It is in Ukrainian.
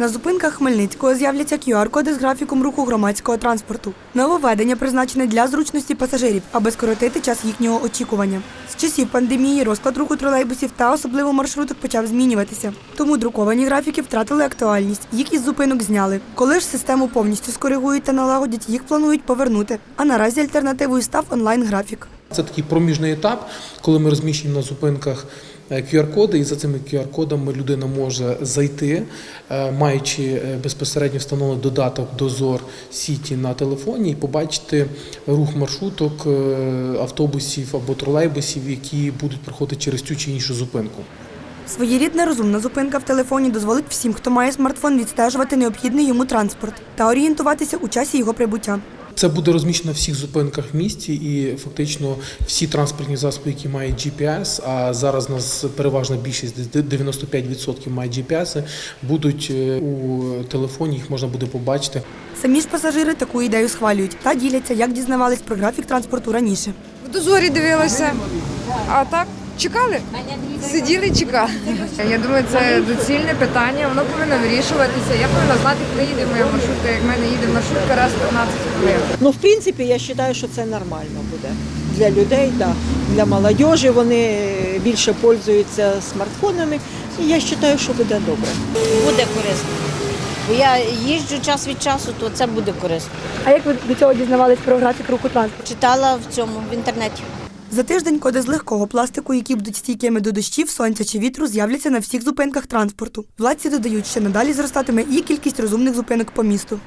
На зупинках Хмельницького з'являться QR-коди з графіком руху громадського транспорту. Нововведення призначене для зручності пасажирів, аби скоротити час їхнього очікування. З часів пандемії розклад руху тролейбусів та особливо маршруток почав змінюватися. Тому друковані графіки втратили актуальність. Їх із зупинок зняли. Коли ж систему повністю скоригують та налагодять, їх планують повернути. А наразі альтернативою став онлайн-графік. Це такий проміжний етап, коли ми розміщуємо на зупинках QR-коди, і за цими QR-кодами людина може зайти, е, маючи е, безпосередньо встановлений додаток Дозор Сіті на телефоні, і побачити рух маршруток е, автобусів або тролейбусів, які будуть проходити через цю чи іншу зупинку. Своєрідна розумна зупинка в телефоні дозволить всім, хто має смартфон, відстежувати необхідний йому транспорт та орієнтуватися у часі його прибуття. Це буде розміщено на всіх зупинках в місті, і фактично всі транспортні засоби, які мають GPS, а зараз у нас переважна більшість, десь 95% мають GPS, будуть е, у телефоні, їх можна буде побачити. Самі ж пасажири таку ідею схвалюють та діляться, як дізнавались про графік транспорту раніше. В дозорі дивилася, а так чекали. Сиділи і чекали. Я думаю, це доцільне питання, воно повинно вирішуватися. Я повинна знати, коли їде моя маршрутка, як в мене їде маршрутка раз в 15 хвилин. Ну, в принципі, я вважаю, що це нормально буде для людей, да. для молодіжі. Вони більше пользуються смартфонами. І я вважаю, що буде добре. буде корисно. Бо я їжджу час від часу, то це буде корисно. А як ви до цього дізнавались про графік руху транспорту? Читала в цьому в інтернеті. За тиждень коди з легкого пластику, які будуть стійкими до дощів, сонця чи вітру, з'являться на всіх зупинках транспорту. Владці додають, що надалі зростатиме і кількість розумних зупинок по місту.